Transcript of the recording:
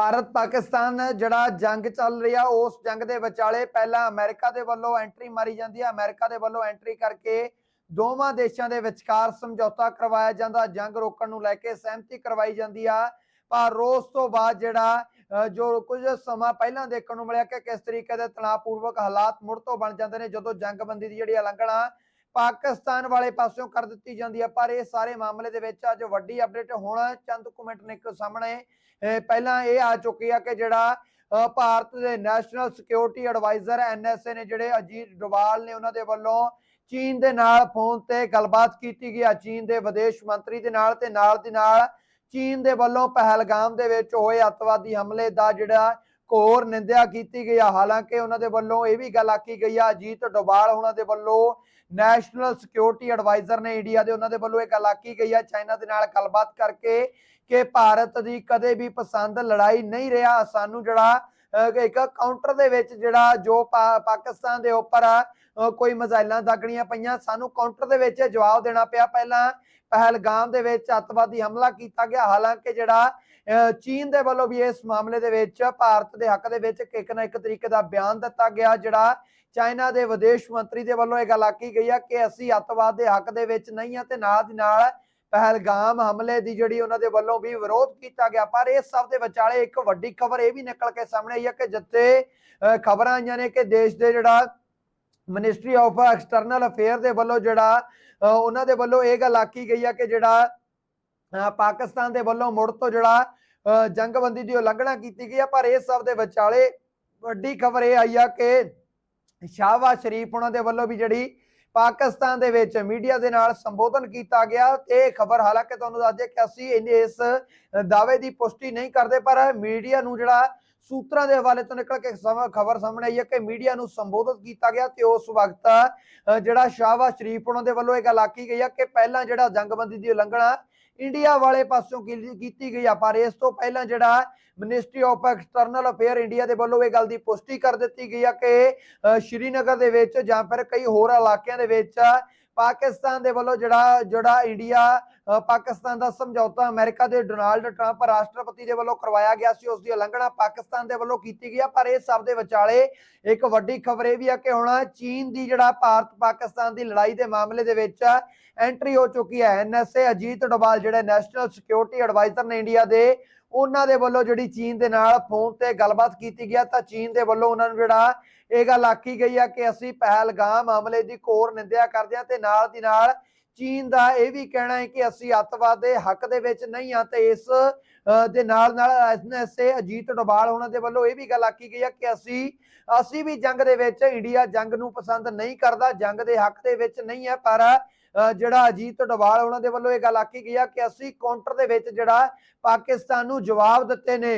ਭਾਰਤ ਪਾਕਿਸਤਾਨ ਜਿਹੜਾ ਜੰਗ ਚੱਲ ਰਿਹਾ ਉਸ ਜੰਗ ਦੇ ਵਿਚਾਲੇ ਪਹਿਲਾਂ ਅਮਰੀਕਾ ਦੇ ਵੱਲੋਂ ਐਂਟਰੀ ਮਾਰੀ ਜਾਂਦੀ ਹੈ ਅਮਰੀਕਾ ਦੇ ਵੱਲੋਂ ਐਂਟਰੀ ਕਰਕੇ ਦੋਵਾਂ ਦੇਸ਼ਾਂ ਦੇ ਵਿਚਕਾਰ ਸਮਝੌਤਾ ਕਰਵਾਇਆ ਜਾਂਦਾ। ਜੰਗ ਰੋਕਣ ਨੂੰ ਲੈ ਕੇ ਸਹਿਮਤੀ ਕਰਵਾਈ ਜਾਂਦੀ ਆ। ਪਰ ਉਸ ਤੋਂ ਬਾਅਦ ਜਿਹੜਾ ਅ, ਜੋ ਕੁਝ ਸਮਾਂ ਪਹਿਲਾਂ ਦੇਖਣ ਨੂੰ ਮਿਲਿਆ ਕਿ ਕਿਸ ਤਰੀਕੇ ਦੇ ਤਣਾਅਪੂਰਵਕ ਹਾਲਾਤ ਮੁੜ ਤੋਂ ਬਣ ਜਾਂਦੇ ਨੇ ਜਦੋਂ ਜੰਗਬੰਦੀ ਦੀ ਜਿਹੜੀ ਉਲੰਘਣਾ ਪਾਕਿਸਤਾਨ ਵਾਲੇ ਪਾਸਿਓਂ ਕਰ ਦਿੱਤੀ ਜਾਂਦੀ ਹੈ ਪਰ ਇਹ ਸਾਰੇ ਮਾਮਲੇ ਦੇ ਵਿੱਚ ਅੱਜ ਵੱਡੀ ਅਪਡੇਟ ਹੁਣ ਚੰਦ ਕੁ ਮਿੰਟ ਨਿਕਲ ਸਾਹਮਣੇ। ਪਹਿਲਾਂ ਇਹ ਆ ਚੁੱਕੀ ਆ ਕਿ ਜਿਹੜਾ ਭਾਰਤ ਦੇ ਨੈਸ਼ਨਲ ਸਿਕਿਉਰਿਟੀ ਐਡਵਾਈਜ਼ਰ ਐਨਐਸਏ ਨੇ ਜਿਹੜੇ ਅਜੀਤ ਡੋਵਾਲ ਨੇ ਉਹਨਾਂ ਦੇ ਵੱਲੋਂ ਚੀਨ ਦੇ ਨਾਲ ਫੋਨ ਤੇ ਗੱਲਬਾਤ ਕੀਤੀ ਗਈ ਆ, ਚੀਨ ਦੇ ਵਿਦੇਸ਼ ਮੰਤਰੀ ਦੇ ਨਾਲ ਤੇ ਨਾਲ ਦੀ ਨਾਲ ਚੀਨ ਦੇ ਵੱਲੋਂ ਪਹਿਲਗਾਮ ਦੇ ਵਿੱਚ ਹੋਏ ਅੱਤਵਾਦੀ ਹਮਲੇ ਦਾ ਜਿਹੜਾ ਘੋਰ ਨਿੰਦਿਆ ਕੀਤੀ ਗਈ ਆ। ਹਾਲਾਂਕਿ ਉਹਨਾਂ ਦੇ ਵੱਲੋਂ ਇਹ ਵੀ ਗੱਲ ਆਖੀ ਗਈ ਆ, ਅਜੀਤ ਡੋਬਾਲ ਉਹਨਾਂ ਦੇ ਵੱਲੋਂ ਨੈਸ਼ਨਲ ਸਿਕਿਉਰਿਟੀ ਐਡਵਾਈਜ਼ਰ ਨੇ ਇੰਡੀਆ ਦੇ ਉਹਨਾਂ ਦੇ ਵੱਲੋਂ ਇਹ ਗੱਲ ਆਖੀ ਗਈ ਆ। ਚਾਈਨਾ ਦੇ ਨਾਲ ਗੱਲਬਾਤ ਕਰਕੇ ਕਿ ਭਾਰਤ ਦੀ ਕਦੇ ਵੀ ਪਸੰਦ ਲੜਾਈ ਨਹੀਂ ਰਿਹਾ। ਸਾਨੂੰ ਜਿਹੜਾ ਇੱਕ ਕਾਊਂਟਰ ਦੇ ਵਿੱਚ ਜਿਹੜਾ ਜੋ ਪਾਕਿਸਤਾਨ ਦੇ ਉੱਪਰ ਕੋਈ ਮਿਜ਼ਾਈਲਾਂ ਦਾਗਣੀਆਂ ਪਈਆਂ, ਸਾਨੂੰ ਕਾਊਂਟਰ ਦੇ ਵਿੱਚ ਜਵਾਬ ਦੇਣਾ ਪਿਆ। ਪਹਿਲਾਂ ਪਹਿਲਗਾਮ ਦੇ ਵਿੱਚ ਅੱਤਵਾਦੀ ਹਮਲਾ ਕੀਤਾ ਗਿਆ। ਹਾਲਾਂਕਿ ਜਿਹੜਾ ਚੀਨ ਦੇ ਵੱਲੋਂ ਵੀ ਇਸ ਮਾਮਲੇ ਦੇ ਵਿੱਚ ਭਾਰਤ ਦੇ ਹੱਕ ਦੇ ਵਿੱਚ ਇੱਕ ਨਾ ਇੱਕ ਤਰੀਕੇ ਦਾ ਬਿਆਨ ਦਿੱਤਾ ਗਿਆ, ਜਿਹੜਾ ਚਾਈਨਾ ਦੇ ਵਿਦੇਸ਼ ਮੰਤਰੀ ਦੇ ਵੱਲੋਂ ਇਹ ਗੱਲ ਆਖੀ ਗਈ ਆ ਕਿ ਅਸੀਂ ਅੱਤਵਾਦ ਦੇ ਹੱਕ ਦੇ ਵਿੱਚ ਨਹੀਂ ਆ ਤੇ ਨਾਲ ਦੀ ਨਾਲ ਪਹਿਲਗਾਮ ਹਮਲੇ ਦੀ ਜਿਹੜੀ ਉਹਨਾਂ ਦੇ ਵੱਲੋਂ ਵੀ ਵਿਰੋਧ ਕੀਤਾ ਗਿਆ ਪਰ ਇਸ ਸਭ ਦੇ ਵਿਚਾਲੇ ਇੱਕ ਵੱਡੀ ਖਬਰ ਇਹ ਵੀ ਨਿਕਲ ਕੇ ਸਾਹਮਣੇ ਆਈ ਹੈ ਕਿ ਜਿੱਥੇ ਖਬਰਾਂ ਆਈਆਂ ਨੇ ਕਿ ਦੇਸ਼ ਦੇ ਜਿਹੜਾ ਮਿਨਿਸਟਰੀ ਆਫ ਐਕਸਟਰਨਲ ਅਫੇਅਰ ਦੇ ਵੱਲੋਂ ਜਿਹੜਾ ਉਹਨਾਂ ਦੇ ਵੱਲੋਂ ਇਹ ਗੱਲ ਆਖੀ ਗਈ ਹੈ ਕਿ ਜਿਹੜਾ ਅ, ਪਾਕਿਸਤਾਨ ਦੇ ਵੱਲੋਂ ਮੁੜ ਤੋਂ ਜਿਹੜਾ ਅ, ਜੰਗਬੰਦੀ ਦੀ ਉਲੰਘਣਾ ਕੀਤੀ ਗਈ ਹੈ ਪਰ ਇਸ ਸਭ ਦੇ ਵਿਚਾਲੇ ਵੱਡੀ ਖਬਰ ਇਹ ਆਈ ਆ ਕਿ ਸ਼ਾਹਬਾਜ਼ ਸ਼ਰੀਫ ਉਹਨਾਂ ਦੇ ਵੱਲੋਂ ਵੀ ਜਿਹੜੀ ਪਾਕਿਸਤਾਨ ਦੇ ਵਿੱਚ ਮੀਡੀਆ ਦੇ ਨਾਲ ਸੰਬੋਧਨ ਕੀਤਾ ਗਿਆ ਤੇ ਖਬਰ ਹਾਲਾਂਕਿ ਤੁਹਾਨੂੰ ਦੱਸ ਦਈਏ ਕਿ ਅਸੀਂ ਇਹਨੇ ਇਸ ਦਾਅਵੇ ਦੀ ਪੁਸ਼ਟੀ ਨਹੀਂ ਕਰਦੇ, ਪਰ ਮੀਡੀਆ ਨੂੰ ਜਿਹੜਾ ਸੂਤਰਾਂ ਦੇ ਹਵਾਲੇ ਤੋਂ ਨਿਕਲ ਕੇ ਖਬਰ ਸਾਹਮਣੇ ਆਈ ਹੈ ਕਿ ਮੀਡੀਆ ਨੂੰ ਸੰਬੋਧਿਤ ਕੀਤਾ ਗਿਆ ਤੇ ਉਸ ਵਕਤ ਜਿਹੜਾ ਸ਼ਾਹਬਾਜ਼ ਸ਼ਰੀਫ ਉਹਨਾਂ ਦੇ ਵੱਲੋਂ ਇਹ ਗੱਲ ਆਖੀ ਗਈ ਹੈ ਕਿ ਪਹਿਲਾਂ ਜਿਹੜਾ ਜੰਗਬੰਦੀ ਦੀ ਉਲੰਘਣਾ ਇੰਡੀਆ ਵਾਲੇ ਪਾਸੋਂ ਕੀਤੀ ਗਈ ਆ? ਪਰ ਇਸ ਤੋਂ ਪਹਿਲਾਂ ਜਿਹੜਾ ministry of external affair India ਦੇ ਵੱਲੋਂ ਇਹ ਗੱਲ ਦੀ ਪੁਸ਼ਟੀ ਕਰ ਦਿੱਤੀ ਗਈ ਆ ਕਿ ਸ਼੍ਰੀਨਗਰ ਦੇ ਵਿੱਚ ਜਾਂ ਫਿਰ ਕਈ ਹੋਰ ਇਲਾਕਿਆਂ ਦੇ ਵਿੱਚ ਪਾਕਿਸਤਾਨ ਦੇ ਵੱਲੋਂ ਜਿਹੜਾ ਜਿਹੜਾ ਇੰਡੀਆ ਪਾਕਿਸਤਾਨ ਦਾ ਸਮਝੌਤਾ ਅਮਰੀਕਾ ਦੇ ਡੋਨਾਲਡ ਟਰੰਪ ਰਾਸ਼ਟਰਪਤੀ ਦੇ ਵੱਲੋਂ ਕਰਵਾਇਆ ਗਿਆ ਸੀ ਉਸ ਦੀ ਉਲੰਘਣਾ ਪਾਕਿਸਤਾਨ ਦੇ ਵੱਲੋਂ ਕੀਤੀ ਗਈ ਆ, ਪਰ ਇਹ ਸਭ ਦੇ ਵਿਚਾਲੇ ਇੱਕ ਵੱਡੀ ਖਬਰ ਇਹ ਵੀ ਆ ਕਿ ਹੁਣ ਚੀਨ ਦੀ ਜਿਹੜਾ ਭਾਰਤ ਪਾਕਿਸਤਾਨ ਦੀ ਲੜਾਈ ਦੇ ਮਾਮਲੇ ਦੇ ਵਿੱਚ ਐਂਟਰੀ ਹੋ ਚੁੱਕੀ ਹੈ। ਐਨਐਸਏ ਅਜੀਤ ਡੋਵਾਲ, ਜਿਹੜੇ ਨੈਸ਼ਨਲ ਸਿਕਿਉਰਿਟੀ ਐਡਵਾਈਜ਼ਰ ਨੇ ਇੰਡੀਆ ਦੇ ਉਹਨਾਂ ਦੇ ਵੱਲੋਂ ਜਿਹੜੀ ਚੀਨ ਦੇ ਨਾਲ ਫੋਨ ਤੇ ਗੱਲਬਾਤ ਕੀਤੀ ਗਿਆ ਤਾਂ ਚੀਨ ਦੇ ਵੱਲੋਂ ਉਹਨਾਂ ਨੂੰ ਜਿਹੜਾ ਇਹ ਗੱਲ ਆਖੀ ਗਈ ਆ ਕਿ ਅਸੀਂ ਪਹਿਲਗਾਮ ਹਮਲੇ ਦੀ ਘੋਰ ਨਿੰਦਿਆ ਕਰਦੇ ਹਾਂ ਤੇ ਨਾਲ ਦੀ ਨਾਲ ਚੀਨ ਦਾ ਇਹ ਵੀ ਕਹਿਣਾ ਹੈ ਕਿ ਅਸੀਂ ਅੱਤਵਾਦ ਦੇ ਹੱਕ ਦੇ ਵਿੱਚ ਨਹੀਂ ਆ ਤੇ ਇਸ ਦੇ ਨਾਲ ਨਾਲ ਐਨਐਸਏ ਅਜੀਤ ਡੋਬਾਲ ਉਹਨਾਂ ਦੇ ਵੱਲੋਂ ਇਹ ਵੀ ਗੱਲ ਆਖੀ ਗਈ ਹੈ ਕਿ ਅਸੀਂ ਅਸੀਂ ਵੀ ਜੰਗ ਦੇ ਵਿੱਚ ਇੰਡੀਆ ਜੰਗ ਨੂੰ ਪਸੰਦ ਨਹੀਂ ਕਰਦਾ, ਜੰਗ ਦੇ ਹੱਕ ਦੇ ਵਿੱਚ ਨਹੀਂ ਹੈ, ਪਰ ਜਿਹੜਾ ਅਜੀਤ ਡੋਵਾਲ ਉਹਨਾਂ ਦੇ ਵੱਲੋਂ ਇਹ ਗੱਲ ਆਖੀ ਗਈ ਆ ਕਿ ਅਸੀਂ ਕਾਊਂਟਰ ਦੇ ਵਿੱਚ ਜਿਹੜਾ ਪਾਕਿਸਤਾਨ ਨੂੰ ਜਵਾਬ ਦਿੱਤੇ ਨੇ।